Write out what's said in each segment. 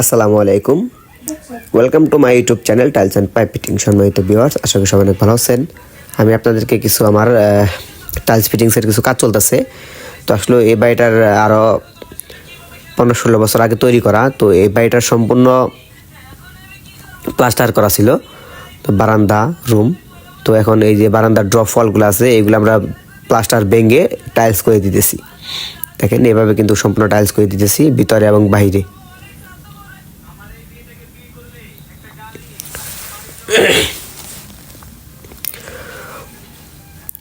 আসসালামু আলাইকুম। Welcome to my YouTube channel tiles and pipe fitting সম্মানিত ভিউয়ার্স আশা করি সবাই অনেক ভালো আছেন। আমি আপনাদেরকে কিছু আমার টাইলস ফিটিংসের কিছু কাজ চলতেছে। তো আসলে এই বাড়িটার আরও পনেরো ষোলো বছর আগে তৈরি করা। তো এই বাড়িটার সম্পূর্ণ প্লাস্টার করা ছিল। তো বারান্দা রুম তো এখন এই যে বারান্দার ড্রপ ফলগুলো আছে, এগুলো আমরা প্লাস্টার ভেঙে টাইলস করে দিতেছি। দেখেন, এভাবে কিন্তু সম্পূর্ণ টাইলস করে দিতেছি, ভিতরে এবং বাইরে।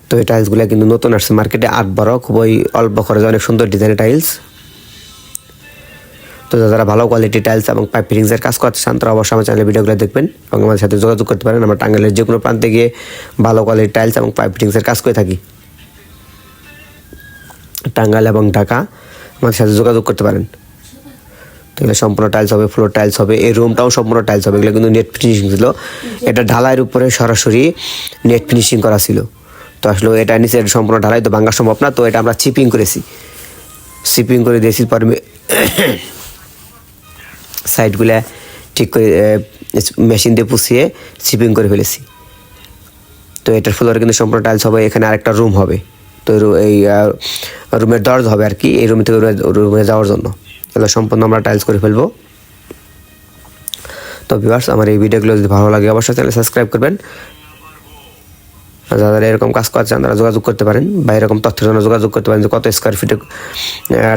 তো এই টাইলসগুলো কিন্তু নতুন আসছে মার্কেটে আট বারো, খুবই অল্প খরচে অনেক সুন্দর ডিজাইনের টাইলস তো যারা ভালো কোয়ালিটি টাইলস এবং পাইপ ফিটিংসের কাজ করতে চান, তারা অবশ্যই আমার চ্যানেলের ভিডিওগুলো দেখবেন এবং আমার সাথে যোগাযোগ করতে পারেন। আমরা টাঙ্গাইলের যে কোনো প্রান্তে গিয়ে ভালো কোয়ালিটির টাইলস এবং পাইপ ফিটিংসের কাজ করে থাকি। টাঙ্গাইল এবং ঢাকা, আমাদের সাথে যোগাযোগ করতে পারেন। এগুলো সম্পূর্ণ টাইলস হবে ফ্লোর টাইলস হবে এই রুমটাও সম্পূর্ণ টাইলস হবে। এগুলো কিন্তু নেট ফিনিশিং ছিল। এটা ঢালাইয়ের উপরে সরাসরি নেট ফিনিশিং করা ছিল। তো আসলে এটা নিচে সম্পূর্ণ ঢালাই তো ভাঙা সম্ভব না তো এটা আমরা চিপিং করেছি। চিপিং করে দিয়েছি পরে সাইডগুলো ঠিক করে মেশিন দিয়ে পুষিয়ে চিপিং করে ফেলেছি। তো এটার ফ্লোরে কিন্তু সম্পূর্ণ টাইলস হবে এখানে আরেকটা রুম হবে। তো এই রুমের দরজা হবে আর কি এই রুম থেকে রুমে যাওয়ার জন্য। এগুলো সম্পূর্ণ আমরা টাইলস করে ফেলব। তো ভিউয়ার্স আমার এই ভিডিওগুলো যদি ভালো লাগে অবশ্যই চ্যানেল সাবস্ক্রাইব করবেন। যারা এরকম কাজ করছেন, তারা যোগাযোগ করতে পারেন বা এরকম তথ্যের জন্য যোগাযোগ করতে পারেন যে কত স্কোয়ার ফিটে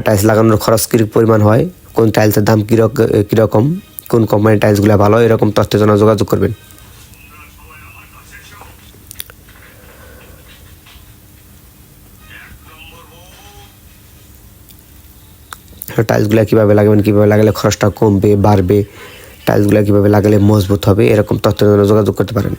টাইলস লাগানোর খরচ কী পরিমাণ হয়, কোন টাইলসের দাম কীরকম কীরকম, কোন কোম্পানির টাইলসগুলো ভালো, এরকম তথ্যের জন্য যোগাযোগ করবেন। টাইলসগুলো কীভাবে লাগাবেন, কীভাবে লাগালে খরচটা কমবে, বাড়বে, টাইলসগুলো কীভাবে লাগালে মজবুত হবে, এরকম জন্য যোগাযোগ করতে পারেন।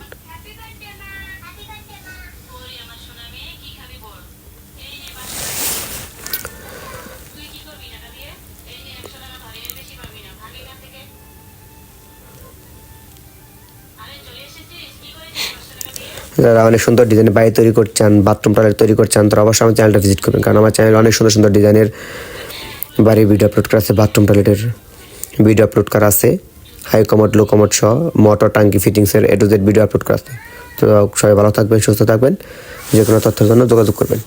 যারা অনেক সুন্দর ডিজাইনের বাড়ি তৈরি করছেন বাথরুম টয়লেট তৈরি করছেন, তারা অবশ্যই আমার চ্যানেলটা ভিজিট করবেন, কারণ আমার চ্যানেলে অনেক সুন্দর সুন্দর ডিজাইনের বাড়ির ভিডিও আপলোড করা আছে বাথরুম টয়লেটের ভিডিও আপলোড করা আছে হাই কমোড লো কমোড সহ মোটর টাঙ্কি ফিটিংসের A to Z video upload করা আছে। তো সবাই ভালো থাকবেন, সুস্থ থাকবেন, যে কোনো তথ্যের জন্য যোগাযোগ করবেন।